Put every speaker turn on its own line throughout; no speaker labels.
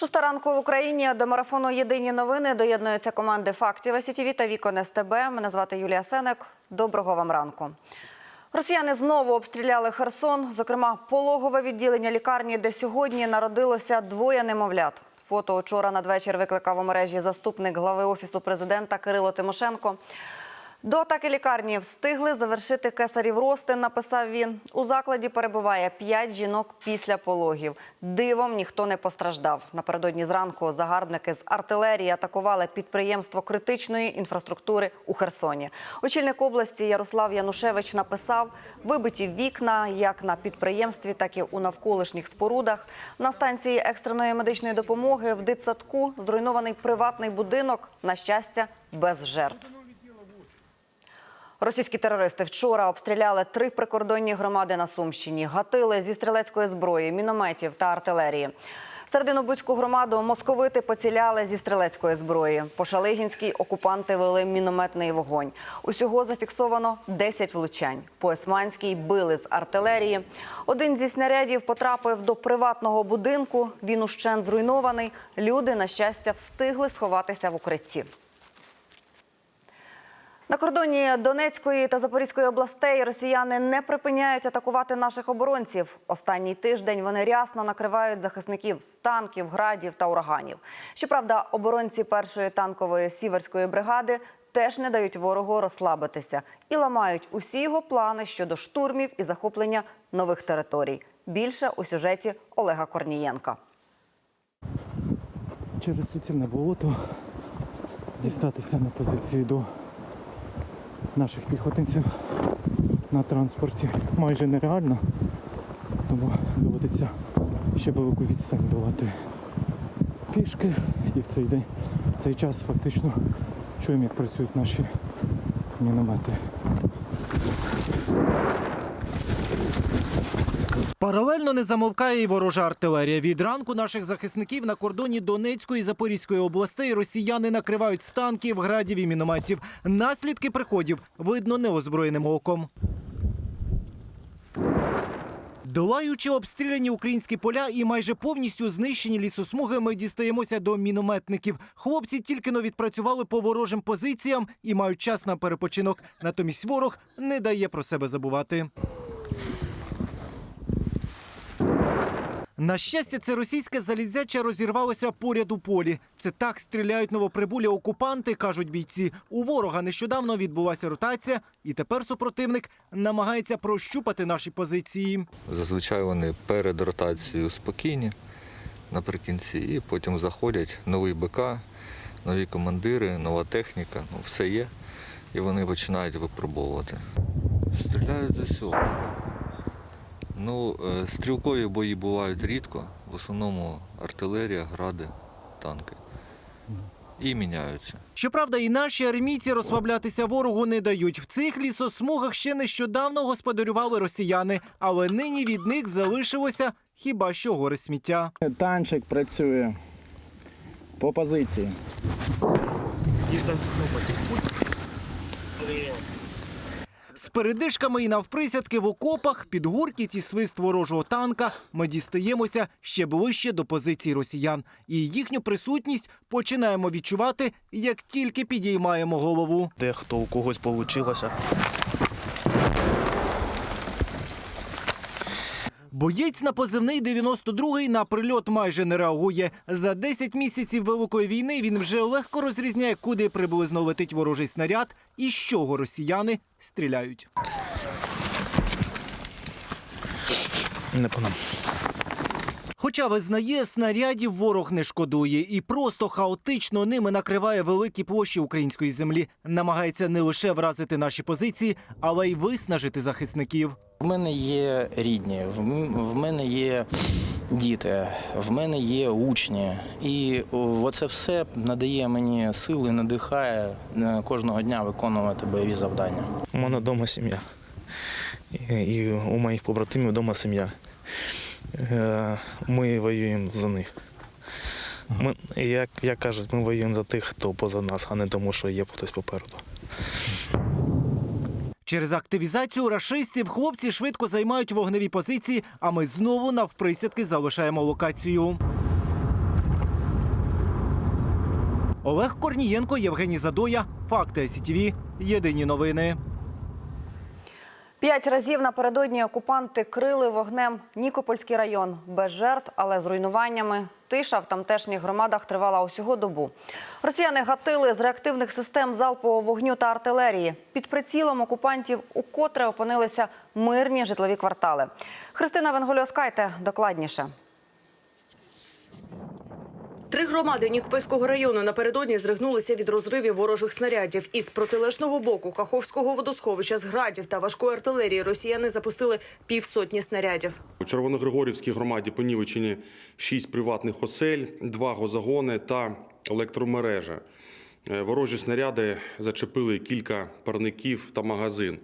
Шоста ранку в Україні до марафону Єдині новини доєднуються команди фактів СІТВ та Вікон СТБ. Мене звати Юлія Сенек. Доброго вам ранку. Росіяни знову обстріляли Херсон, зокрема пологове відділення лікарні, де сьогодні народилося двоє немовлят. Фото учора надвечір викликав у мережі заступник глави офісу президента Кирило Тимошенко. До атаки лікарні встигли завершити кесарів ростин, написав він. У закладі перебуває п'ять жінок після пологів. Дивом ніхто не постраждав. Напередодні зранку загарбники з артилерії атакували підприємство критичної інфраструктури у Херсоні. Очільник області Ярослав Янушевич написав: вибиті вікна як на підприємстві, так і у навколишніх спорудах. На станції екстреної медичної допомоги в дитсадку зруйнований приватний будинок. На щастя, без жертв. Російські терористи вчора обстріляли три прикордонні громади на Сумщині, гатили зі стрілецької зброї, мінометів та артилерії. Серединобудську громаду московити поціляли зі стрілецької зброї. По Шалигінській окупанти вели мінометний вогонь. Усього зафіксовано 10 влучань. По Есманській били з артилерії. Один зі снарядів потрапив до приватного будинку. Він ущен зруйнований. Люди, на щастя, встигли сховатися в укритті. На кордоні Донецької та Запорізької областей росіяни не припиняють атакувати наших оборонців. Останній тиждень вони рясно накривають захисників з танків, градів та ураганів. Щоправда, оборонці першої танкової сіверської бригади теж не дають ворогу розслабитися і ламають усі його плани щодо штурмів і захоплення нових територій. Більше у сюжеті Олега Корнієнка.
через суцільне болото дістатися на позиції до наших піхотинців на транспорті майже нереально, тому доводиться ще велику відстань долати пішки і в цей день, в цей час фактично чуємо, як працюють наші міномети.
Паралельно не замовкає і ворожа артилерія. Від ранку наших захисників на кордоні Донецької і Запорізької областей росіяни накривають з танків, градів і мінометів. Наслідки приходів видно неозброєним оком. Долаючи обстріляні українські поля і майже повністю знищені лісосмуги, ми дістаємося до мінометників. Хлопці тільки но відпрацювали по ворожим позиціям і мають час на перепочинок. Натомість ворог не дає про себе забувати. На щастя, це російське залізяче розірвалося поряд у полі. Це так стріляють новоприбулі окупанти, кажуть бійці. У ворога нещодавно відбулася ротація, і тепер супротивник намагається прощупати наші позиції.
Зазвичай вони перед ротацією спокійні наприкінці, і потім заходять новий БК, нові командири, нова техніка, ну все є. І вони починають випробовувати. Стріляють з усього. Ну, е, стрілкові бої бувають рідко, в основному артилерія, гради, танки. І міняються.
Щоправда, і наші армійці розслаблятися ворогу не дають. В цих лісосмугах ще нещодавно господарювали росіяни, але нині від них залишилося хіба що гори сміття.
Танчик працює по позиції.
З передишками і навприсядки в окопах, під гуркіт і свист ворожого танка ми дістаємося ще ближче до позицій росіян. І їхню присутність починаємо відчувати, як тільки підіймаємо голову.
Дехто у когось вийшло.
Боєць на позивний 92-й на прильот майже не реагує. За 10 місяців великої війни він вже легко розрізняє, куди приблизно летить ворожий снаряд і з чого росіяни стріляють.
Не по нам.
Хоча визнає, снарядів ворог не шкодує і просто хаотично ними накриває великі площі української землі. Намагається не лише вразити наші позиції, але й виснажити захисників.
В мене є рідні, в мене є діти, в мене є учні. І оце все надає мені сили, надихає е, кожного дня виконувати бойові завдання.
У мене вдома сім'я. І, і у моїх побратимів вдома сім'я. Е, Ми воюємо за них. Ми, як, як кажуть, ми воюємо за тих, хто поза нас, а не тому, що є хтось попереду.
Через активізацію рашистів хлопці швидко займають вогневі позиції, а ми знову навприсядки залишаємо локацію. Олег Корнієнко, Євгеній Задоя. Факти СІТВ. Єдині новини.
П'ять разів напередодні окупанти крили вогнем Нікопольський район без жертв, але з руйнуваннями. Тиша в тамтешніх громадах тривала усього добу. Росіяни гатили з реактивних систем залпового вогню та артилерії. Під прицілом окупантів укотре опинилися мирні житлові квартали. Христина Венгольоскайте докладніше.
Три громади Нікопольського району напередодні зригнулися від розривів ворожих снарядів. Із протилежного боку Каховського водосховища з градів та важкої артилерії росіяни запустили півсотні снарядів.
У Червоногригорівській громаді понівечені шість приватних осель, два гозагони та електромережа. Е, Ворожі снаряди зачепили кілька парників та магазин.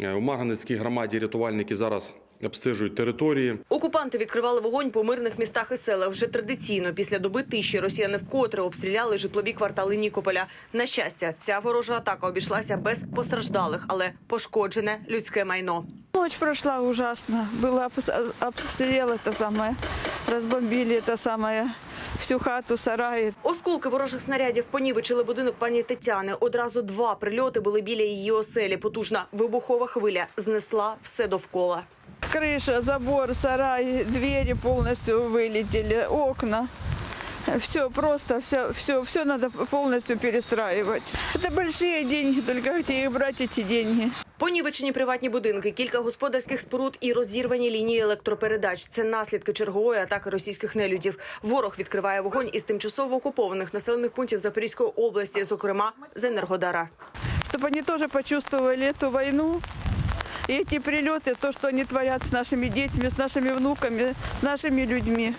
Е, У Марганецькій громаді рятувальники зараз обстежують території.
Окупанти відкривали вогонь по мирних містах і селах. Вже традиційно після доби тиші росіяни вкотре обстріляли житлові квартали Нікополя. На щастя, ця ворожа атака обійшлася без постраждалих, але пошкоджене людське майно.
Ночь прошла ужасно. Было обс- обстрел это самое. Разбомбили это самое. Всю хату, сараи.
Осколки ворожих снарядів понівечили будинок пані Тетяни. Одразу два прильоти були біля її оселі. Потужна вибухова хвиля знесла все довкола.
Крыша, забор, сарай, двери полностью вылетели, окна. Все просто, все, все, все надо полностью перестраивать. Это большие деньги, только где их брать эти деньги?
Понівечені приватні будинки, кілька господарських споруд і розірвані лінії електропередач. Це наслідки чергової атаки російських нелюдів. Ворог відкриває вогонь із тимчасово окупованих населених пунктів Запорізької області, зокрема з Енергодара.
Чтобы они тоже почувствовали эту войну. И эти прилеты, то, что они творят с нашими детьми, с нашими внуками, с нашими людьми.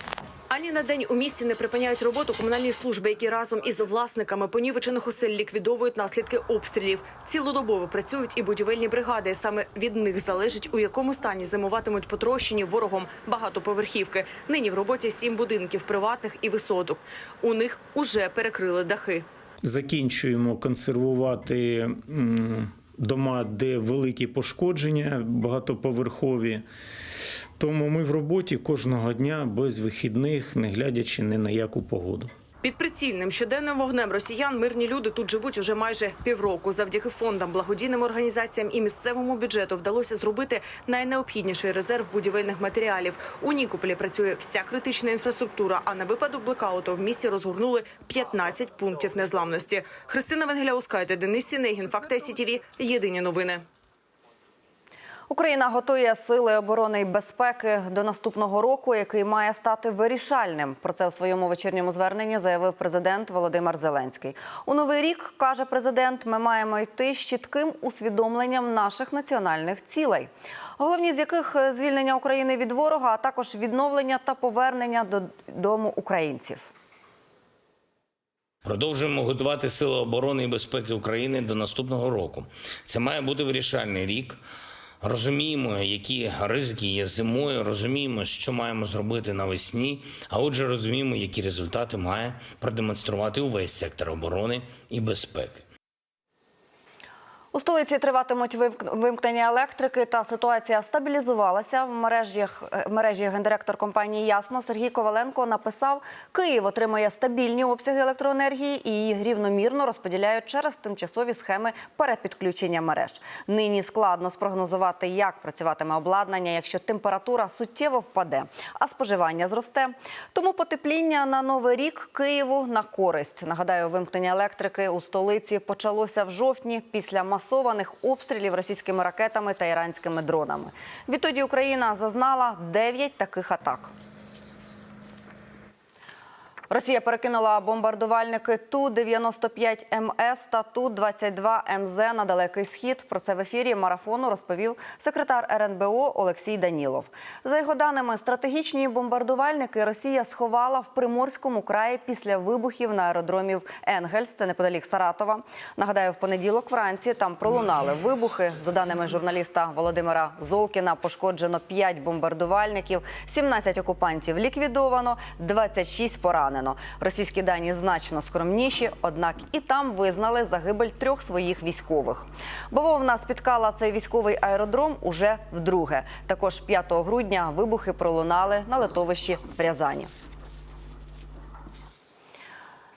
Ані на день у місті не припиняють роботу комунальні служби, які разом із власниками понівечених осель ліквідовують наслідки обстрілів. Цілодобово працюють і будівельні бригади. Саме від них залежить, у якому стані зимуватимуть потрощені ворогом багатоповерхівки. Нині в роботі сім будинків приватних і висоток. У них уже перекрили дахи.
закінчуємо консервувати м, дома, де великі пошкодження, багатоповерхові. Тому ми в роботі кожного дня без вихідних, не глядячи ні на яку погоду.
Під прицільним щоденним вогнем росіян мирні люди тут живуть уже майже півроку. Завдяки фондам, благодійним організаціям і місцевому бюджету вдалося зробити найнеобхідніший резерв будівельних матеріалів. У Нікополі працює вся критична інфраструктура. А на випадок блекауту в місті розгорнули 15 пунктів незламності. Христина Венгеляускайте, Денис Сінегін, Факти СІТІВІ. Єдині новини.
Україна готує сили оборони і безпеки до наступного року, який має стати вирішальним. Про це у своєму вечірньому зверненні заявив президент Володимир Зеленський. У новий рік каже президент: ми маємо йти з чітким усвідомленням наших національних цілей, головні з яких звільнення України від ворога, а також відновлення та повернення додому українців.
Продовжуємо готувати сили оборони і безпеки України до наступного року. Це має бути вирішальний рік. Розуміємо, які ризики є зимою. Розуміємо, що маємо зробити навесні. А отже, розуміємо, які результати має продемонструвати увесь сектор оборони і безпеки.
У столиці триватимуть вимкнення електрики, та ситуація стабілізувалася. В мережах е, мережі гендиректор компанії Ясно Сергій Коваленко написав: Київ отримує стабільні обсяги електроенергії і її рівномірно розподіляють через тимчасові схеми перепідключення мереж. Нині складно спрогнозувати, як працюватиме обладнання, якщо температура суттєво впаде, а споживання зросте. Тому потепління на новий рік Києву на користь. Нагадаю, вимкнення електрики у столиці почалося в жовтні після масованих обстрілів російськими ракетами та іранськими дронами. Відтоді Україна зазнала 9 таких атак. Росія перекинула бомбардувальники Ту-95 МС та Ту-22 МЗ на далекий схід. Про це в ефірі марафону розповів секретар РНБО Олексій Данілов. За його даними, стратегічні бомбардувальники Росія сховала в Приморському краї після вибухів на аеродромів Енгельс, це неподалік Саратова. Нагадаю, в понеділок вранці там пролунали вибухи. За даними журналіста Володимира Золкіна, пошкоджено 5 бомбардувальників, 17 окупантів ліквідовано, 26 поранено. Російські дані значно скромніші, однак і там визнали загибель трьох своїх військових. Бавовна спіткала цей військовий аеродром уже вдруге. Також 5 грудня вибухи пролунали на литовищі в Рязані.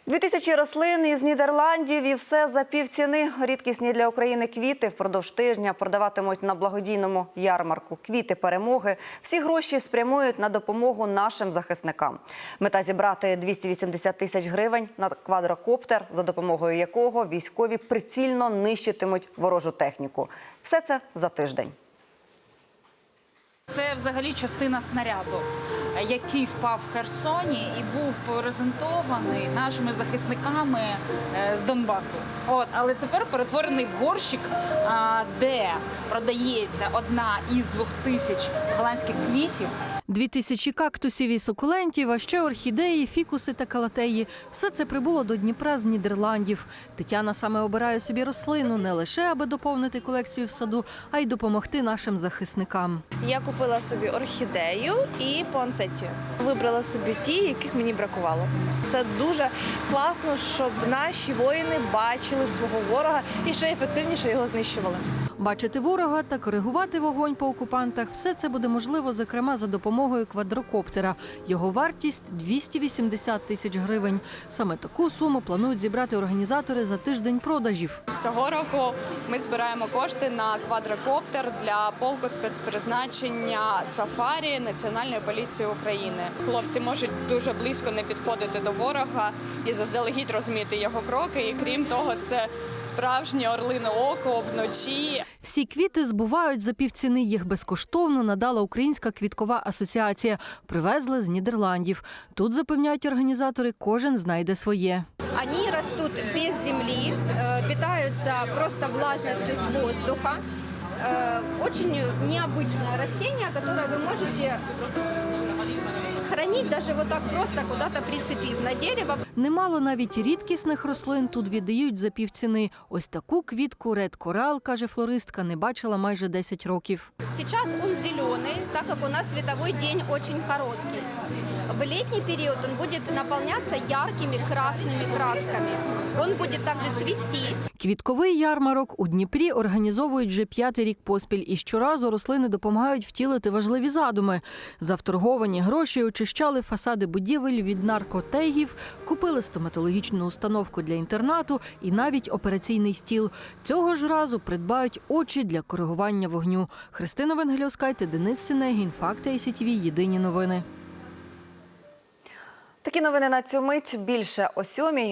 Дві тисячі рослин із Нідерландів і все за півціни. Рідкісні для України квіти впродовж тижня продаватимуть на благодійному ярмарку. Квіти перемоги. Всі гроші спрямують на допомогу нашим захисникам. Мета зібрати 280 тисяч гривень на квадрокоптер, за допомогою якого військові прицільно нищитимуть ворожу техніку. Все це за тиждень.
Це взагалі частина снаряду, який впав в Херсоні і був презентований нашими захисниками е, з Донбасу. От, але тепер перетворений в горщик, де продається одна із двох тисяч голландських квітів.
Дві тисячі кактусів і сукулентів, а ще орхідеї, фікуси та калатеї. Все це прибуло до Дніпра з Нідерландів. Тетяна саме обирає собі рослину не лише аби доповнити колекцію в саду, а й допомогти нашим захисникам.
Я купила собі орхідею і пуансеттію. Вибрала собі ті, яких мені бракувало. Це дуже класно, щоб наші воїни бачили свого ворога і ще ефективніше його знищували.
Бачити ворога та коригувати вогонь по окупантах все це буде можливо, зокрема, за допомогою квадрокоптера. Його вартість 280 тисяч гривень. Саме таку суму планують зібрати організатори за тиждень продажів.
Цього року ми збираємо кошти на квадрокоптер для полку спецпризначення Сафарі Національної поліції України. Хлопці можуть дуже близько не підходити до ворога і заздалегідь розуміти його кроки. І крім того, це справжнє орлине око вночі.
Всі квіти збувають за півціни. Їх безкоштовно надала Українська квіткова асоціація. Привезли з Нідерландів. Тут запевняють організатори, кожен знайде своє.
Они растут без земли, э, питаются просто влажностью с воздуха. Э, Очень необычное растение, которое вы можете хранить даже вот так просто куда-то прицепив на дерево.
Немало навіть рідкісних рослин тут віддають за півціни. Ось таку квітку Ред Корал, каже флористка, не бачила майже 10 років.
Зараз він зелений, так як у нас світовий день очень короткий. В летний период он будет наполняться яркими красными красками. Он будет также цвести.
Квітковий ярмарок у Дніпрі організовують вже п'ятий рік поспіль. І щоразу рослини допомагають втілити важливі задуми. За вторговані гроші очищали фасади будівель від наркотегів, купили стоматологічну установку для інтернату і навіть операційний стіл. Цього ж разу придбають очі для коригування вогню. Христина Венгельовська, Денис Синегін, Факти ICTV, Єдині новини.
Такі новини на цю мить більше о сьомій.